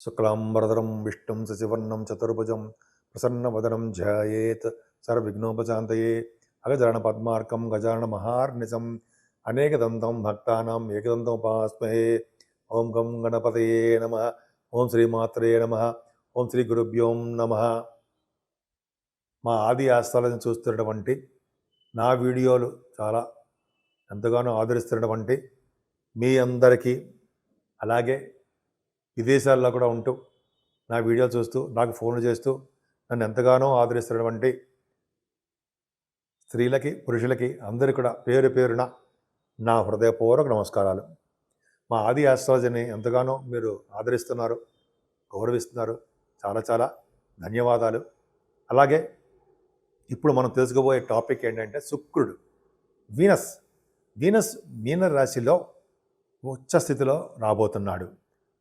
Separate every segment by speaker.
Speaker 1: శుక్లాంబరదరం విష్ణుం శశివర్ణం చతుర్భుజం ప్రసన్నవదనం ధ్యాయేత్ సర్వవిఘ్నోపశాంతయే అగజాన పద్మార్కం గజాన మహార్నిజం అనేకదంతం భక్తానాం భక్తానం ఉపాస్మహే ఓం గం గణపతయే నమ ఓం శ్రీమాత్రే నమ ఓం శ్రీ గురుభ్యోం నమ మా ఆది ఆస్థాలను చూస్తున్నటువంటి నా వీడియోలు చాలా ఎంతగానో ఆదరిస్తున్నటువంటి మీ అందరికీ అలాగే విదేశాల్లో కూడా ఉంటూ నా వీడియోలు చూస్తూ నాకు ఫోన్లు చేస్తూ నన్ను ఎంతగానో ఆదరిస్తున్నటువంటి స్త్రీలకి పురుషులకి అందరికీ కూడా పేరు పేరున నా హృదయపూర్వక నమస్కారాలు. మా ఆది ఆస్ట్రాలజీని ఎంతగానో మీరు ఆదరిస్తున్నారు గౌరవిస్తున్నారు. చాలా చాలా ధన్యవాదాలు. అలాగే ఇప్పుడు మనం తెలుసుకోబోయే టాపిక్ ఏంటంటే శుక్రుడు వీనస్. వీనస్ మీన రాశిలో ఉచ్చ స్థితిలో రాబోతున్నాడు.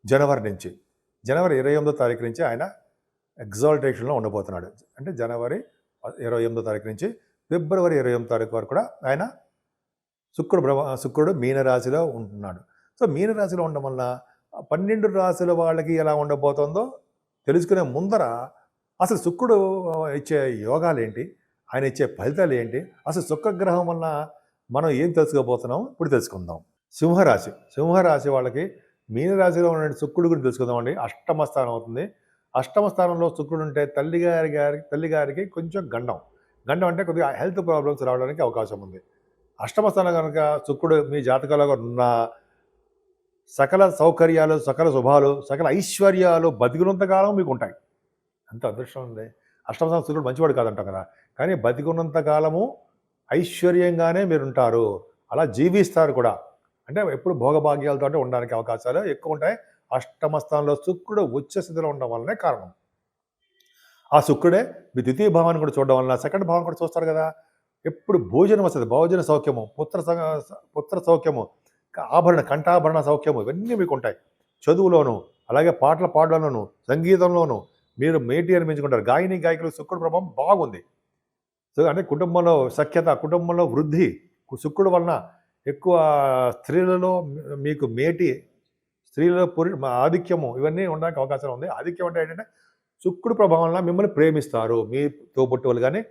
Speaker 1: జనవరి నుంచి. జనవరి ఇరవై ఎనిమిదో తారీఖు నుంచి ఆయన ఎగ్జాల్టేషన్లో ఉండబోతున్నాడు. అంటే జనవరి ఇరవై ఎనిమిదో తారీఖు నుంచి ఫిబ్రవరి ఇరవై ఎనిమిది తారీఖు వరకు కూడా ఆయన శుక్రుడు బ్రహ్మ శుక్రుడు మీనరాశిలో ఉంటున్నాడు. సో మీనరాశిలో ఉండడం వల్ల పన్నెండు రాశుల వాళ్ళకి ఎలా ఉండబోతుందో తెలుసుకునే ముందర అసలు శుక్రుడు ఇచ్చే యోగాలు ఏంటి? ఆయన ఇచ్చే ఫలితాలు ఏంటి? అసలు శుక్రగ్రహం వల్ల మనం ఏం తెలుసుకోబోతున్నాం? ఇప్పుడు తెలుసుకుందాం. సింహరాశి. సింహరాశి వాళ్ళకి మీనరాశిలో ఉన్న శుక్రుడు గురించి తెలుసుకుందామండి. అష్టమ స్థానం అవుతుంది. అష్టమ స్థానంలో శుక్రుడు ఉంటే తల్లి గారి తల్లిగారికి కొంచెం గండం. గండం అంటే కొద్దిగా హెల్త్ ప్రాబ్లమ్స్ రావడానికి అవకాశం ఉంది. అష్టమ స్థానం కనుక శుక్రుడు మీ జాతకాలలో ఉన్న సకల సౌకర్యాలు సకల శుభాలు సకల ఐశ్వర్యాలు బతికినంతకాలం మీకు ఉంటాయి అంత అదృష్టం ఉంది అష్టమ స్థానం శుక్రుడు మంచివాడు కాదంటాం కదా. కానీ బతికున్నంత కాలము ఐశ్వర్యంగానే మీరు ఉంటారు అలా జీవిస్తారు కూడా. అంటే ఎప్పుడు భోగభాగ్యాలతో ఉండడానికి అవకాశాలు ఎక్కువ ఉంటాయి. అష్టమ స్థానంలో శుక్రుడు ఉచ్చ స్థితిలో ఉండడం వల్లనే కారణం. ఆ శుక్రుడే మీ ద్వితీయ భావాన్ని కూడా చూడడం వలన సెకండ్ భావం కూడా చూస్తారు కదా. ఎప్పుడు భోజనం వస్తుంది. భోజన సౌఖ్యము పుత్ర పుత్ర సౌఖ్యము ఆభరణ కంఠాభరణ సౌఖ్యము ఇవన్నీ మీకు ఉంటాయి. చదువులోను అలాగే పాటల పాడడంలోను సంగీతంలోను మీరు మేటి అనిపించుకుంటారు. గాయని గాయకులు శుక్రుడు ప్రభావం బాగుంది. సో అంటే కుటుంబంలో సఖ్యత కుటుంబంలో వృద్ధి శుక్రుడు వలన ఎక్కువ స్త్రీలలో మీకు మేటి స్త్రీలలో పురి మా ఆధిక్యము ఇవన్నీ ఉండడానికి అవకాశం ఉంది. ఆధిక్యం అంటే ఏంటంటే శుక్రుడు ప్రభావం మిమ్మల్ని ప్రేమిస్తారు. మీ తోబుట్టువులు కానీ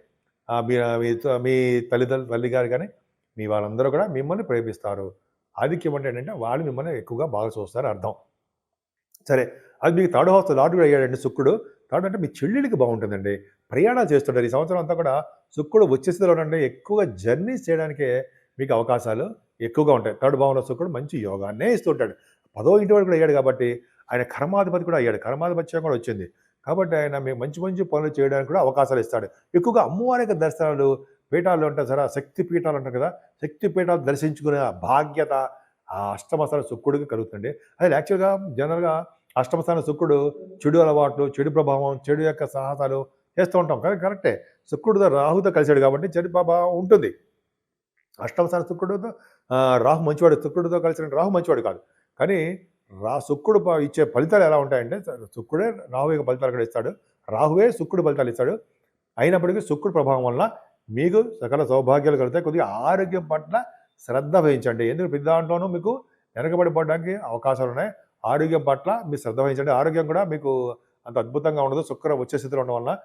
Speaker 1: మీ మీ తల్లిదండ్రులు తల్లి గారు కానీ మీ వాళ్ళందరూ కూడా మిమ్మల్ని ప్రేమిస్తారు. ఆధిక్యం అంటే ఏంటంటే వాళ్ళు మిమ్మల్ని ఎక్కువగా బాగా చూస్తారు అర్థం. సరే అది మీకు థర్డ్ హౌస్ లార్డ్ కూడా అయ్యాడండి శుక్రుడు. థర్డ్ అంటే మీ చెల్లెలికి బాగుంటుందండి. ప్రయాణాలు చేస్తుంటారు. ఈ సంవత్సరం అంతా కూడా శుక్రుడు వచ్చేసేలోనండి ఎక్కువగా జర్నీస్ చేయడానికే మీకు అవకాశాలు. ఎక్కువగా ఉంటాయి. థర్డ్ భావంలో శుక్రుడు మంచి యోగాన్నే ఇస్తుంటాడు. పదో ఇంటి వరకు కూడా అయ్యాడు కాబట్టి ఆయన కర్మాధిపతి కూడా అయ్యాడు. కర్మాధిపత్యం కూడా వచ్చింది. కాబట్టి ఆయన మీకు మంచి మంచి పనులు చేయడానికి కూడా అవకాశాలు ఇస్తాడు. ఎక్కువగా అమ్మవారికి దర్శనాలు పీఠాలు ఉంటాయి సరే శక్తి పీఠాలు ఉంటాయి కదా శక్తి పీఠాలు దర్శించుకునే భాగ్యత బాధ్యత ఆ అష్టమస్థాన శుక్రుడికి కలుగుతుంది అది యాక్చువల్గా జనరల్గా అష్టమస్థాన శుక్రుడు చెడు అలవాట్లు చెడు ప్రభావం చెడు యొక్క సాహసాలు చేస్తూ ఉంటాం. కానీ కరెక్టే శుక్రుడితో రాహుతో కలిశాడు కాబట్టి చెడు ప్రభావం ఉంటుంది. అష్టమస్థాన శుక్రుడితో రాహు మంచివాడు శుక్రుడితో కలిసిన రాహు మంచివాడు కాదు. కానీ రా శుక్రుడు ప- ఇచ్చే ఫలితాలు ఎలా ఉంటాయంటే శుక్రుడే రాహు యొక్క ఫలితాలు కూడా ఇస్తాడు. రాహువే శుక్రుడు ఫలితాలు ఇస్తాడు. అయినప్పటికీ శుక్రుడు ప్రభావం వల్ల మీకు సకల సౌభాగ్యాలు కలుగుతాయి. కొద్దిగా ఆరోగ్యం పట్ల శ్రద్ధ వహించండి. ఎందుకు? ప్రతి దాంట్లోనూ మీకు వెనకబడిపోవడానికి అవకాశాలు ఉన్నాయి. ఆరోగ్యం పట్ల మీరు శ్రద్ధ వహించండి. ఆరోగ్యం కూడా మీకు అంత అద్భుతంగా ఉండదు. శుక్రం వచ్చే స్థితిలో ఉండడం వల్ల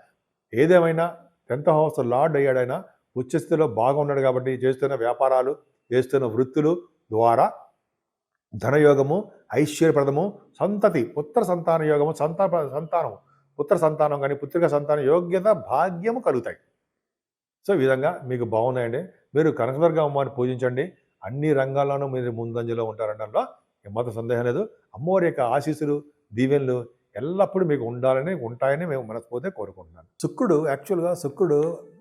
Speaker 1: ఏదేమైనా టెన్త్ హౌస్ లార్డ్ అయ్యాడైనా ఉచ్చస్థితిలో బాగా ఉన్నాడు కాబట్టి చేస్తున్న వ్యాపారాలు చేస్తున్న వృత్తులు ద్వారా ధనయోగము ఐశ్వర్యప్రదము సంతతి పుత్ర సంతాన యోగము సంతా సంతానం పుత్ర సంతానం కానీ పుత్రిక సంతానం యోగ్యత భాగ్యము కలుగుతాయి. సో ఈ విధంగా మీకు బాగున్నాయండి. మీరు కనకదుర్గ అమ్మవారిని పూజించండి. అన్ని రంగాల్లోనూ మీరు ముందంజలో ఉంటారనడంలో ఏమాత్రం సందేహం లేదు. అమ్మవారి యొక్క ఆశీస్సులు దీవెనలు ఎల్లప్పుడూ మీకు ఉండాలని ఉంటాయని మేము మనస్ఫూర్తిగా కోరుకుంటున్నాను. శుక్రుడు యాక్చువల్గా శుక్రుడు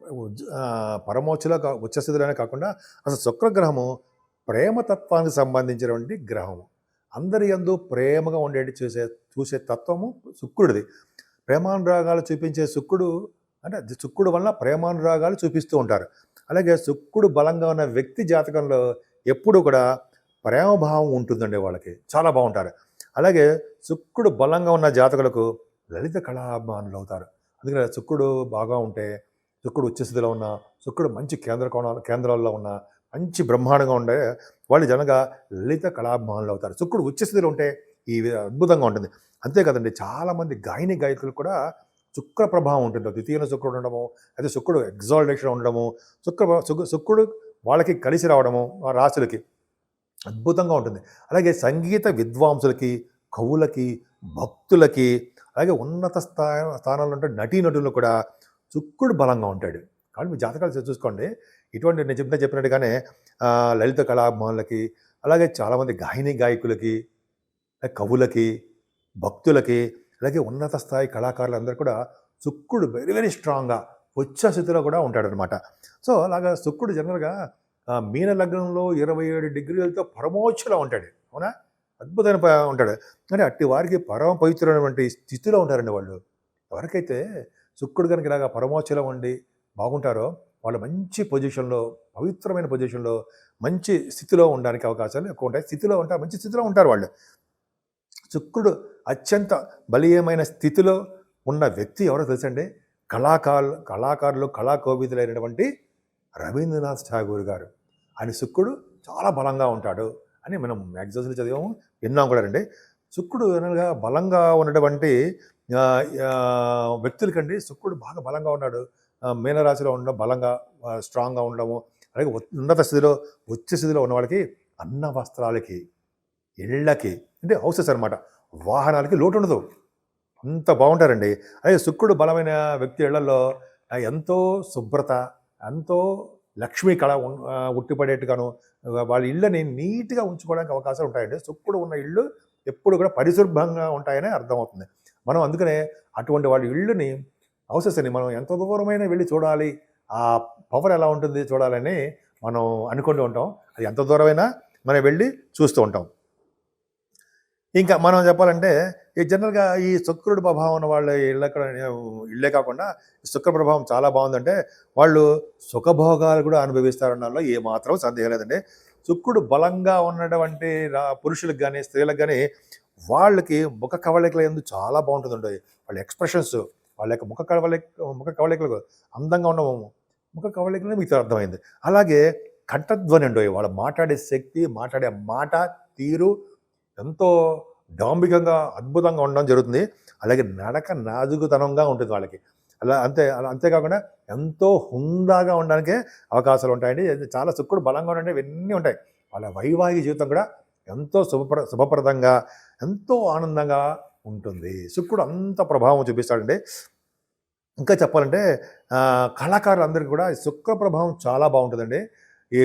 Speaker 1: ఉజ్జ- కా- ఉచ్చస్థితిలోనే కాకుండా అసలు శుక్రగ్రహము ప్రేమతత్వానికి సంబంధించినటువంటి గ్రహము. అందరి ఎందు ప్రేమగా ఉండేటి చూసే చూసే తత్వము శుక్రుడిది. ప్రేమానురాగాలు చూపించే శుక్రుడు అంటే శుక్రుడు వల్ల ప్రేమానురాగాలు చూపిస్తూ ఉంటారు. అలాగే శుక్రుడు బలంగా ఉన్న వ్యక్తి జాతకంలో ఎప్పుడు కూడా ప్రేమభావం ఉంటుందండి వాళ్ళకి. చాలా బాగుంటారు. అలాగే శుక్రుడు బలంగా ఉన్న జాతకులకు లలిత కళాభిమానులు అవుతారు. అందుకని శుక్రుడు బాగా ఉంటే శుక్రుడు ఉచ్చస్థితిలో ఉన్న శుక్రుడు మంచి కేంద్ర కోణాలు కేంద్రాల్లో ఉన్న మంచి బ్రహ్మాండంగా ఉండే వాళ్ళు జనగా లలిత కళాభిమానులు అవుతారు. శుక్రుడు ఉచ్చస్థితిలో ఉంటే ఈ అద్భుతంగా ఉంటుంది. అంతే కదండి చాలామంది గాయని గాయకులు కూడా శుక్ర ప్రభావం ఉంటుంది ద్వితీయ శుక్రుడు ఉండడము అయితే శుక్రుడు ఎగ్జాల్టేషన్ ఉండడము శుక్ర శుక్రుడు వాళ్ళకి కలిసి రావడము రాశులకి అద్భుతంగా ఉంటుంది. అలాగే సంగీత విద్వాంసులకి కవులకి భక్తులకి అలాగే ఉన్నత స్థా స్థానాల్లో ఉంటే నటీనటులు కూడా శుక్రుడు బలంగా ఉంటాడు. కాబట్టి మీ జాతకాలు చూసుకోండి. ఇటువంటి నేను చెప్తే చెప్పినట్టుగానే లలిత కళాభిమానులకి అలాగే చాలామంది గాయని గాయకులకి కవులకి భక్తులకి అలాగే ఉన్నత స్థాయి కళాకారులందరూ కూడా శుక్రుడు వెరీ వెరీ స్ట్రాంగ్గా వచ్చే స్థితిలో కూడా ఉంటాడనమాట సో అలాగా శుక్రుడు జనరల్గా మీన లగ్నంలో ఇరవై ఏడు డిగ్రీలతో పరమోచ్చులో ఉంటాడు. అవునా? అద్భుతమైన ఉంటాడు. కానీ అట్టి వారికి పరమ పవిత్రమైనటువంటి స్థితిలో ఉంటారండి వాళ్ళు. ఎవరికైతే శుక్రుడు కనుక ఇలాగా పరమోచ్చలో ఉండి బాగుంటారో వాళ్ళు మంచి పొజిషన్లో పవిత్రమైన పొజిషన్లో మంచి స్థితిలో ఉండడానికి అవకాశాలు ఎక్కువ ఉంటాయి. స్థితిలో ఉంటారు మంచి స్థితిలో ఉంటారు వాళ్ళు. శుక్రుడు అత్యంత బలీయమైన స్థితిలో ఉన్న వ్యక్తి ఎవరో తెలుసండి? కళాకారులు కళాకారులు కళాకోవిదులైనటువంటి రవీంద్రనాథ్ ఠాగూర్ గారు. ఆయన శుక్రుడు చాలా బలంగా ఉంటాడు అని మనం మ్యాగజైన్స్లో చదివాము విన్నాం కూడా అండి శుక్రుడు అనగా బలంగా ఉన్నటువంటి వ్యక్తుల కంటే శుక్రుడు బాగా బలంగా ఉన్నాడు. మీనరాశిలో ఉండడం బలంగా స్ట్రాంగ్గా ఉండడము అలాగే ఉన్నత స్థితిలో ఉచ్చ స్థితిలో ఉన్న వాళ్ళకి అన్న వస్త్రాలకి ఇళ్ళకి అంటే హౌసెస్ అనమాట వాహనాలకి లోటు ఉండదు. అంత బాగుంటారండి. అలాగే శుక్రుడు బలమైన వ్యక్తి ఇళ్ళలో ఎంతో శుభ్రత ఎంతో లక్ష్మీ కళ ఉట్టిపడేట్టుగాను వాళ్ళ ఇళ్ళని నీట్గా ఉంచుకోవడానికి అవకాశాలు ఉంటాయండి. సుక్కుడు ఉన్న ఇళ్ళు ఎప్పుడు కూడా పరిశుభ్రంగా ఉంటాయని అర్థమవుతుంది. మనం అందుకనే అటువంటి వాళ్ళ ఇళ్ళని హౌసెస్ మనం ఎంత దూరమైనా వెళ్ళి చూడాలి. ఆ పవర్ ఎలా ఉంటుంది చూడాలని మనం అనుకుంటూ ఉంటాం. అది ఎంత దూరమైనా మనం వెళ్ళి చూస్తూ ఉంటాం. ఇంకా మనం చెప్పాలంటే ఈ జనరల్గా ఈ శుక్రుడు ప్రభావం ఉన్న వాళ్ళ ఇళ్ళక్కడ ఇళ్ళే కాకుండా ఈ శుక్ర ప్రభావం చాలా బాగుందంటే వాళ్ళు సుఖభోగాలు కూడా అనుభవిస్తారన్నలో ఏ మాత్రం సందేహం లేదండి. శుక్రుడు బలంగా ఉన్నటువంటి పురుషులకు కానీ స్త్రీలకు కానీ వాళ్ళకి ముఖ కవళికల ఎందు చాలా బాగుంటుందండి. వాళ్ళ ఎక్స్ప్రెషన్స్ వాళ్ళ యొక్క ముఖ కవళిక ముఖ కవళికలు అందంగా ఉండవు ముఖ కవళికలే మీకు అర్థమైంది. అలాగే కంఠధ్వని ఉండేవి వాళ్ళు మాట్లాడే శక్తి మాట్లాడే మాట తీరు ఎంతో డాంబికంగా అద్భుతంగా ఉండడం జరుగుతుంది. అలాగే నడక నాజుకుతనంగా ఉంటుంది వాళ్ళకి. అలా అంతే అలా అంతేకాకుండా ఎంతో హుందాగా ఉండడానికే అవకాశాలు ఉంటాయండి. చాలా శుక్రుడు బలంగా ఉండే ఇవన్నీ ఉంటాయి. వాళ్ళ వైవాహిక జీవితం కూడా ఎంతో శుభప్ర శుభప్రదంగా ఎంతో ఆనందంగా ఉంటుంది. శుక్రుడు అంత ప్రభావం చూపిస్తాడండి. ఇంకా చెప్పాలంటే కళాకారులందరికీ కూడా శుక్ర ప్రభావం చాలా బాగుంటుందండి. ఈ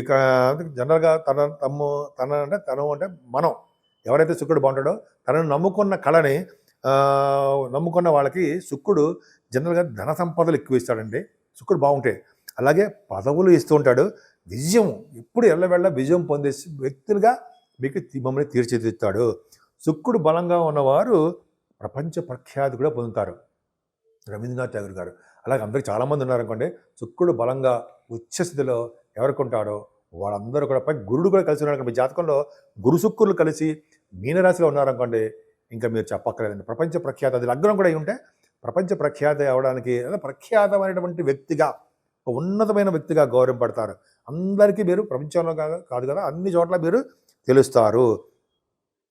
Speaker 1: జనరల్గా తన తమ్ము తన అంటే తను అంటే మనం. ఎవరైతే శుక్రుడు బాగుంటాడో తనను నమ్ముకున్న కళని నమ్ముకున్న వాళ్ళకి శుక్రుడు జనరల్గా ధన సంపదలు ఎక్కువ ఇస్తాడండి శుక్రుడు బాగుంటాయి అలాగే పదవులు ఇస్తూ ఉంటాడు. విజయం ఎప్పుడు ఎల్లవెళ్ళ విజయం పొందే వ్యక్తులుగా మీకు మమ్మల్ని తీర్చిదిద్దుతాడు. శుక్రుడు బలంగా ఉన్నవారు ప్రపంచ ప్రఖ్యాతి కూడా పొందుతారు. రవీంద్రనాథ్ ఠాగూర్ గారు. అలాగే అందరికి చాలామంది ఉన్నారనుకోండి శుక్రుడు బలంగా ఉచ్చస్థితిలో ఎవరికి ఉంటాడో వాళ్ళందరూ కూడా పై గురుడు కూడా కలిసి ఉన్నారు మీ జాతకంలో గురు శుక్రులు కలిసి మీనరాశిలో ఉన్నారనుకోండి ఇంకా మీరు చెప్పక్కర్లేదండి. ప్రపంచ ప్రఖ్యాత అది లగ్నం కూడా అయి ఉంటే ప్రపంచ ప్రఖ్యాతి అవడానికి ప్రఖ్యాతమైనటువంటి వ్యక్తిగా ఒక ఉన్నతమైన వ్యక్తిగా గౌరవపడతారు అందరికీ మీరు ప్రపంచంలో కాదు కాదు కదా అన్ని చోట్ల మీరు తెలుస్తారు.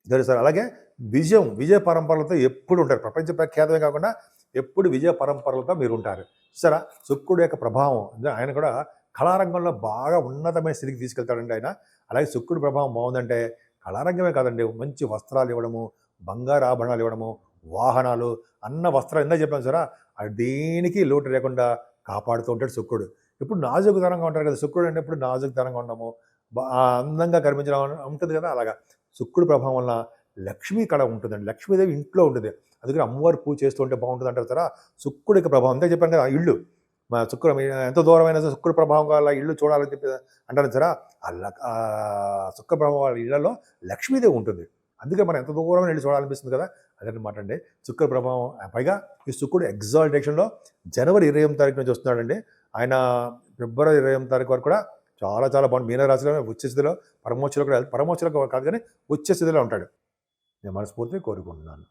Speaker 1: తెలుస్తారు. అలాగే విజయం విజయ పరంపరలతో ఎప్పుడు ఉంటారు. ప్రపంచ ప్రఖ్యాతమే కాకుండా ఎప్పుడు విజయ పరంపరలతో మీరు ఉంటారు. సరే శుక్రుడు యొక్క ప్రభావం ఆయన కూడా కళారంగంలో బాగా ఉన్నతమైన స్థితికి తీసుకెళ్తాడండి ఆయన. అలాగే శుక్రుడి ప్రభావం బాగుందంటే కళారంగమే కాదండి. మంచి వస్త్రాలు ఇవ్వడము బంగారు ఆభరణాలు ఇవ్వడము వాహనాలు అన్న వస్త్రాలు ఎంత చెప్పాను సరే అది దేనికి లోటు లేకుండా కాపాడుతూ ఉంటాడు శుక్రుడు. ఇప్పుడు నాజుకుతనంగా ఉంటారు కదా శుక్రుడు అంటే ఎప్పుడు నాజుకుతనంగా ఉండము అందంగా కనిపించడం ఉంటుంది కదా అలాగా. శుక్రుడు ప్రభావం వల్ల లక్ష్మీ కళ ఉంటుందండి. లక్ష్మీదేవి ఇంట్లో ఉంటుంది. అందుకని అమ్మవారు పూజ చేస్తూ ఉంటే బాగుంటుంది అంటారు సరే శుక్రుడి ప్రభావం. అంతే చెప్పాను కదా ఇల్లు. మా శుక్ర ఎంత దూరమైన శుక్ర ప్రభావం వల్ల ఇల్లు చూడాలని చెప్పి అంటారు సరే ఆ శుక్ర ప్రభావం వాళ్ళ ఇళ్ళలో లక్ష్మీదేవి ఉంటుంది. అందుకే మనం ఎంత దూరమైన వెళ్ళి చూడాలనిపిస్తుంది కదా అదనమాట అండి శుక్ర ప్రభావం పైగా ఈ శుక్రుడు ఎగ్జాల్టేషన్లో జనవరి ఇరవై ఎనిమిది తారీఖు నుంచి వస్తున్నాడండి. ఆయన ఫిబ్రవరి ఇరవై ఎనిమిది తారీఖు వరకు కూడా చాలా చాలా బాగుంది. మీనరాశిలో ఉచ్చ స్థితిలో పరమోచ్చలో కూడా పరమోచ్చలో కాదు కానీ ఉచ్చ స్థితిలో ఉంటాడు. నేను మనస్ఫూర్తిగా కోరుకుంటున్నాను.